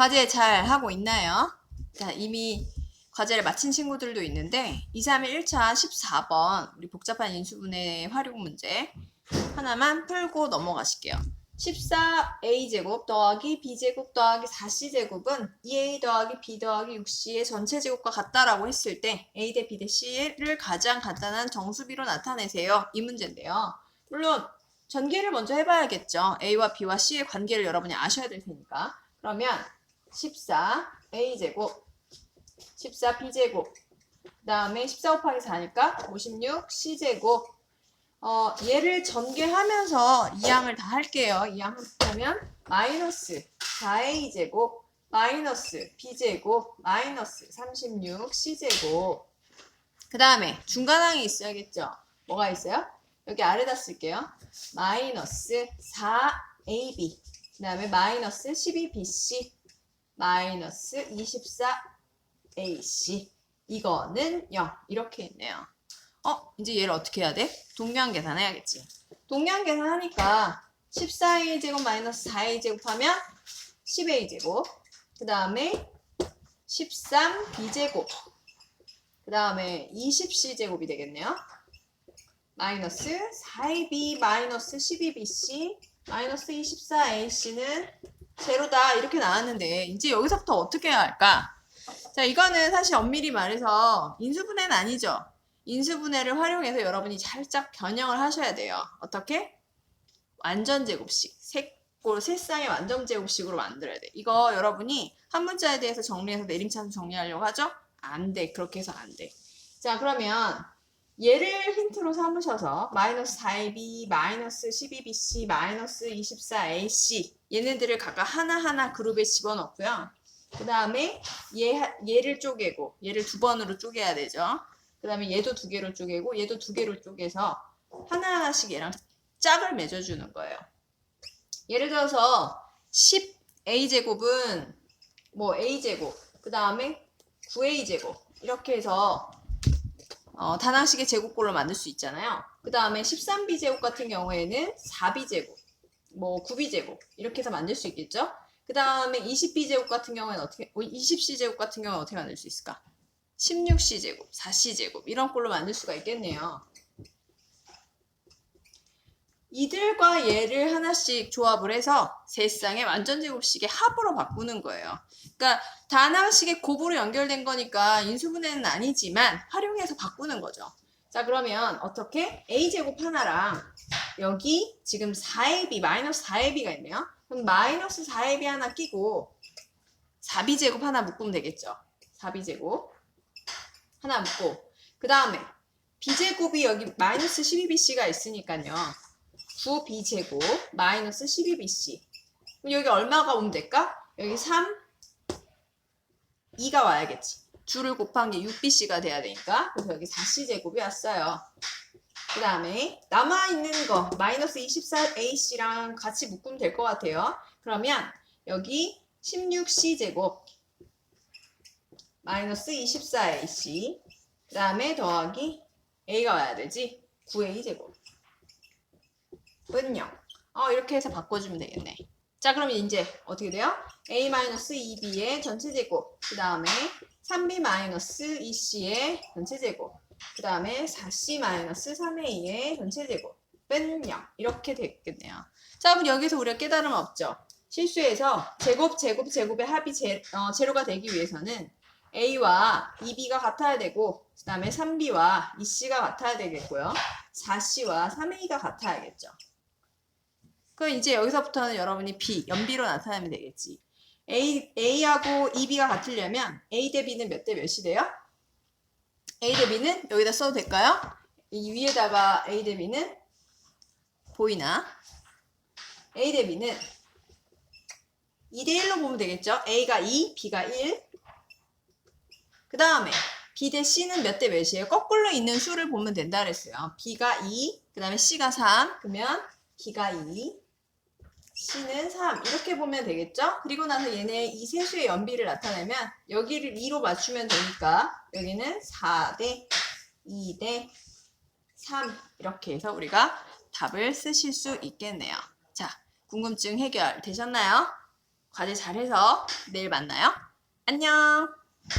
과제 잘 하고 있나요? 자, 이미 과제를 마친 친구들도 있는데 2, 3, 1, 1차 14번 우리 복잡한 인수분해 활용 문제 하나만 풀고 넘어가실게요. 14a제곱 더하기 b제곱 더하기 4c제곱은 2a 더하기 b 더하기 6c의 전체 제곱과 같다라고 했을 때 a 대 b 대 c를 가장 간단한 정수비로 나타내세요. 이 문제인데요. 물론 전개를 먼저 해봐야겠죠. a와 b와 c의 관계를 여러분이 아셔야 될 테니까. 그러면 14a제곱 14b제곱 그 다음에 14 곱하기 4니까 56c제곱 어, 얘를 전개하면서 이 양을 다 할게요. 이양 하면 마이너스 4a제곱 마이너스 b제곱 마이너스 36c제곱 그 다음에 중간항이 있어야겠죠. 뭐가 있어요? 여기 아래다 쓸게요. 마이너스 4ab 그 다음에 마이너스 12bc 마이너스 24ac 이거는 0 이렇게 있네요. 어? 이제 얘를 어떻게 해야 돼? 동량 계산해야겠지. 동량 계산하니까 14a 제곱 마이너스 4a 제곱하면 10a 제곱 그 다음에 13b 제곱 그 다음에 20c 제곱이 되겠네요. 마이너스 4ab 마이너스 12bc 마이너스 24ac는 제로다 이렇게 나왔는데 이제 여기서부터 어떻게 해야 할까? 자 이거는 사실 엄밀히 말해서 인수분해는 아니죠. 인수분해를 활용해서 여러분이 살짝 변형을 하셔야 돼요. 어떻게? 완전 제곱식. 세골 세 쌍의 완전 제곱식으로 만들어야 돼. 이거 여러분이 한 문자에 대해서 정리해서 내림차순 정리하려고 하죠? 안 돼. 그렇게 해서 안 돼. 자 그러면 얘를 힌트로 삼으셔서 마이너스 4ab, 마이너스 12bc, 마이너스 24ac 얘네들을 각각 하나하나 그룹에 집어넣고요. 그 다음에 얘, 얘를 쪼개고 얘를 두 번으로 쪼개야 되죠. 그 다음에 얘도 두 개로 쪼개고 얘도 두 개로 쪼개서 하나하나씩 얘랑 짝을 맺어주는 거예요. 예를 들어서 10a제곱은 뭐 a제곱 그 다음에 9a제곱 이렇게 해서 어, 단항식의 제곱꼴로 만들 수 있잖아요. 그 다음에 13b제곱 같은 경우에는 4b제곱 뭐 9b제곱 이렇게 해서 만들 수 있겠죠. 그 다음에 20b제곱 같은 경우에는 어떻게 20c제곱 같은 경우는 어떻게 만들 수 있을까? 16c제곱, 4c제곱 이런 꼴로 만들 수가 있겠네요. 이들과 얘를 하나씩 조합을 해서 세 쌍의 완전 제곱식의 합으로 바꾸는 거예요. 그러니까 단항식의 곱으로 연결된 거니까 인수분해는 아니지만 활용해서 바꾸는 거죠. 자 그러면 어떻게 a제곱 하나랑 여기 지금 4ab 마이너스 4ab가 있네요. 그럼 마이너스 4ab 하나 끼고 4b제곱 하나 묶으면 되겠죠. 4b제곱 하나 묶고 그 다음에 b제곱이 여기 마이너스 12bc가 있으니까요. 9b제곱 마이너스 12bc 그럼 여기 얼마가 오면 될까? 여기 3, 2가 와야겠지. 줄을 곱한 게 6bc가 돼야 되니까 그래서 여기 4c제곱이 왔어요. 그 다음에 남아있는 거 마이너스 24ac랑 같이 묶으면 될 것 같아요. 그러면 여기 16c제곱 마이너스 24ac 그 다음에 더하기 a가 와야 되지 9a제곱 은요 어 이렇게 해서 바꿔주면 되겠네. 자 그럼 이제 어떻게 돼요? a 마이너스 2b의 전체 제곱 그 다음에 3b 마이너스 2c의 전체 제곱 그 다음에 4c 마이너스 3a의 전체 제곱은 0 이렇게 되겠네요. 자 그럼 여기서 우리가 깨달음 없죠? 실수해서 제곱 제곱 제곱의 합이 제, 어, 제로가 되기 위해서는 a와 2b가 같아야 되고 그 다음에 3b와 2c가 같아야 되겠고요. 4c와 3a가 같아야겠죠 그럼 이제 여기서부터는 여러분이 b, 연비로 나타내면 되겠지 A, A하고 2B가 같으려면 A 대 B는 몇 대 몇이 돼요? A 대 B는 여기다 써도 될까요? 이 위에다가 A 대 B는 보이나? A 대 B는 2 대 1로 보면 되겠죠? A가 2, B가 1. 그 다음에 B 대 C는 몇 대 몇이에요? 거꾸로 있는 수를 보면 된다 그랬어요. B가 2, 그 다음에 C가 3, 그러면 B가 2, C는 3 이렇게 보면 되겠죠? 그리고 나서 얘네 이 세수의 연비를 나타내면 여기를 2로 맞추면 되니까 여기는 4대 2대 3 이렇게 해서 우리가 답을 쓰실 수 있겠네요. 자, 궁금증 해결 되셨나요? 과제 잘해서 내일 만나요. 안녕.